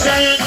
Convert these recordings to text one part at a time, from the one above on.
saying,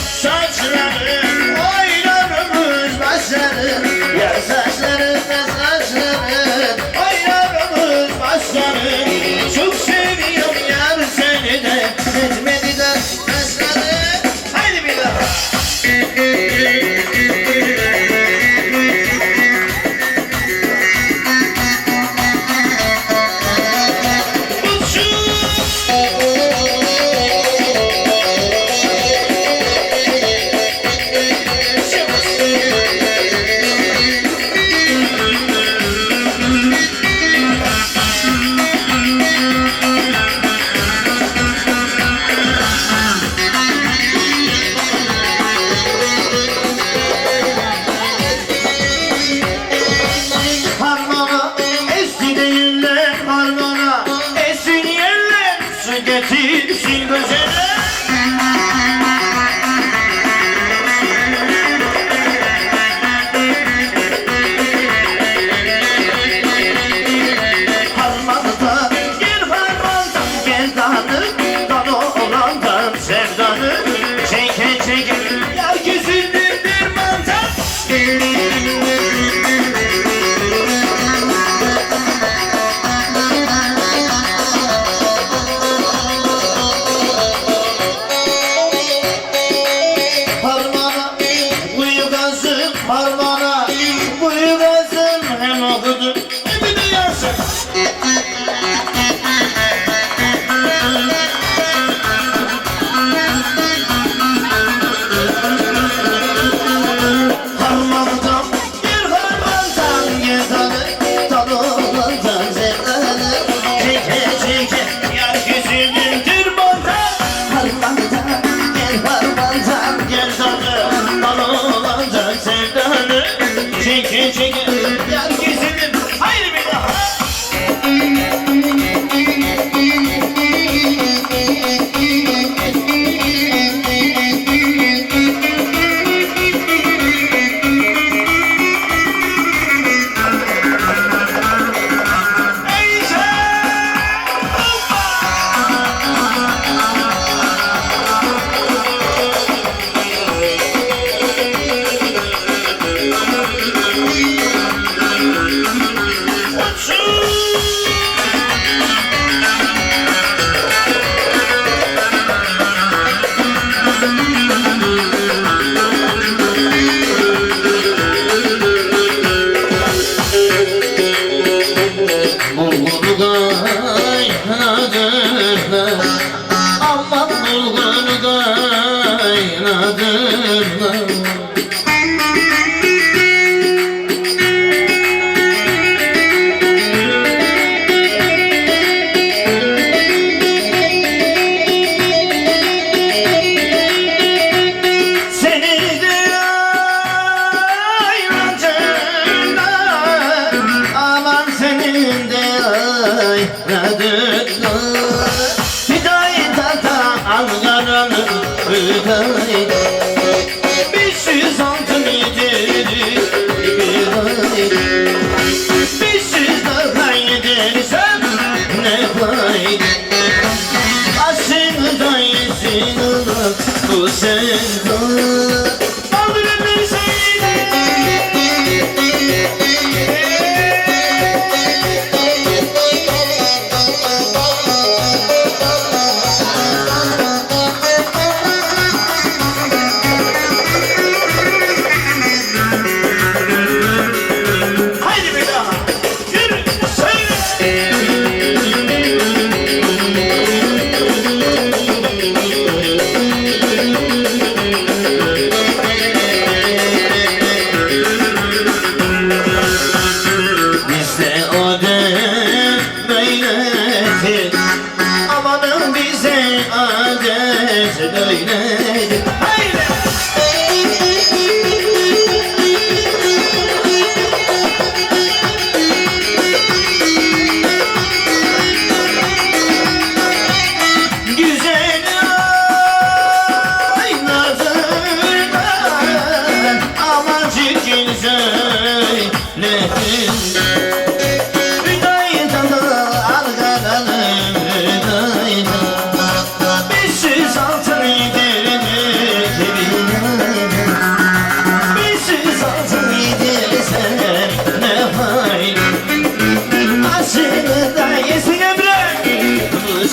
shake, shake it.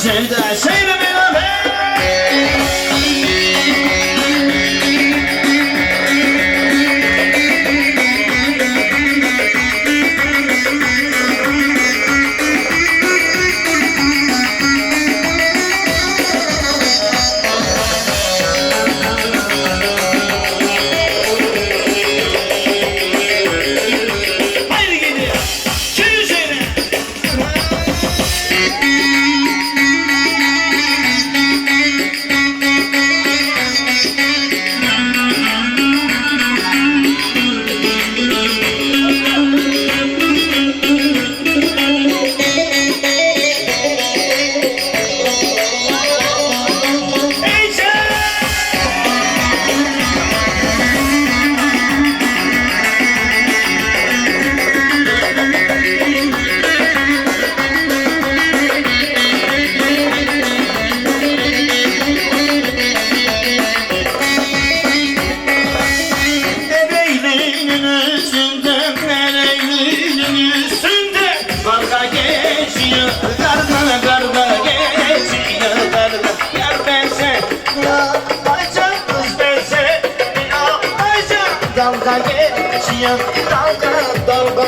and say to me.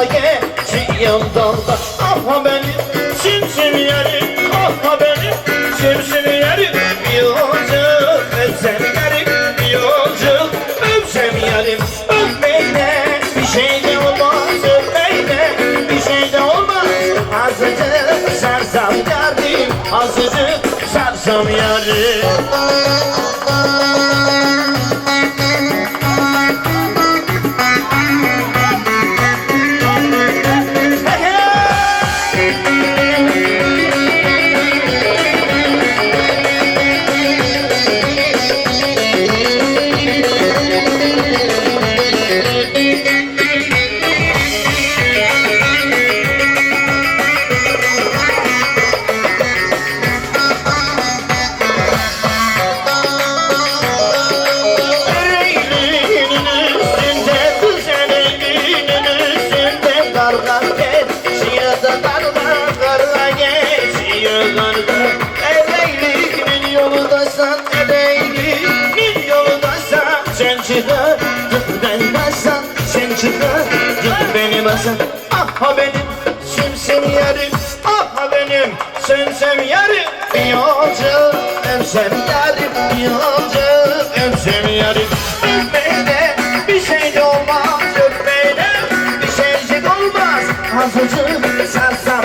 Dalga geçiyorum dalga Ah benim simsim yarim Ah benim simsim yarim Yolcu öpsem yarim Yolcu öpsem yarim Öpmeyle bir şey de olmaz Öpmeyle bir şey de olmaz. Azıcık sarsam yarim Azıcık sarsam yarim yolundasan Ereğlinin yolundasan Sen Ah benim simsim yarim Ah benim simsim yarim Yolcu emsem yarim Yolcu emsem yarim bir şey de olmaz Öpmeyle bir şeycik olmaz. Azıcık sarsam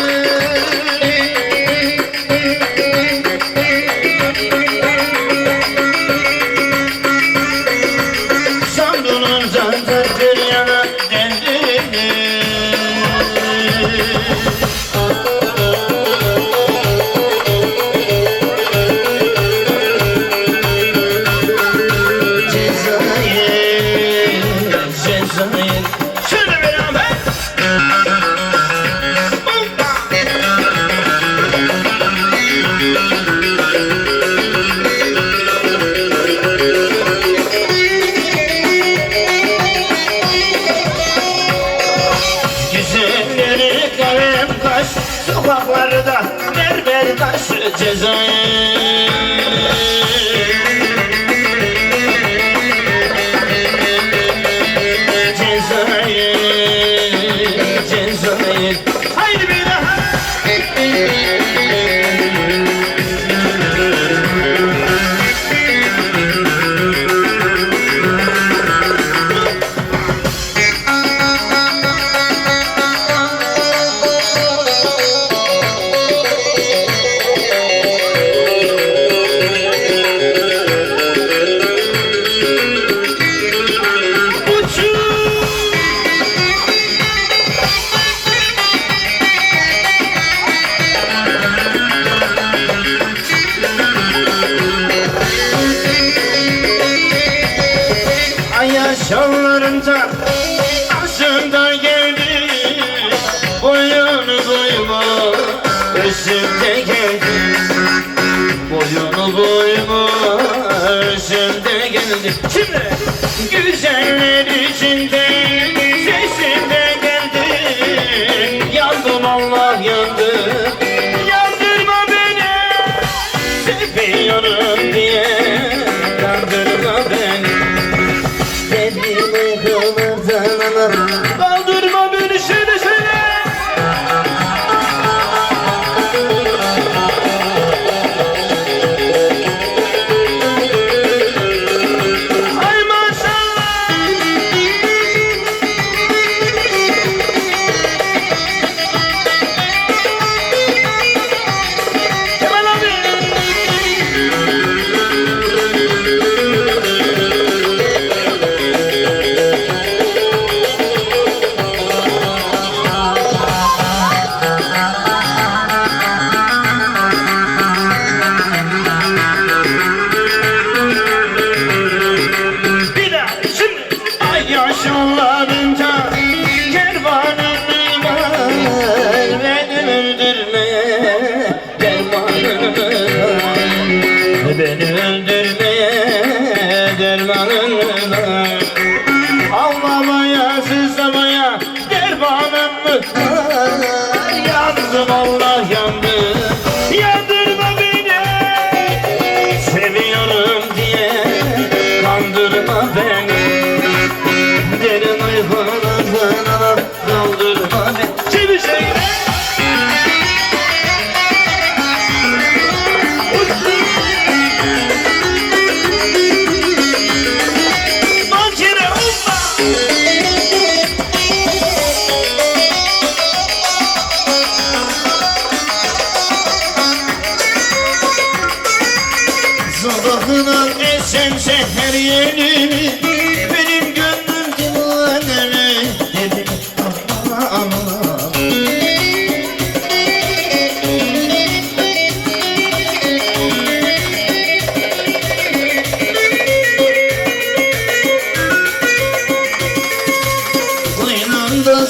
Autism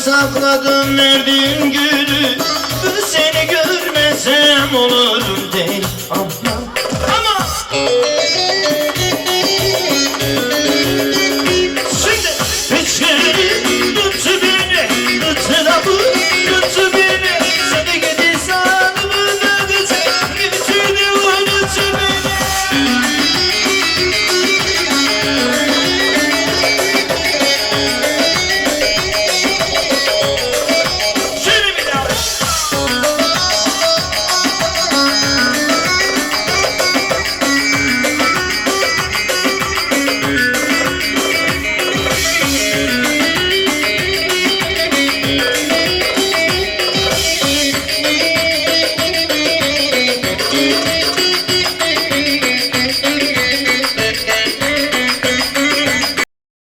sakladım verdiğim gülü. Seni görmesem olur değil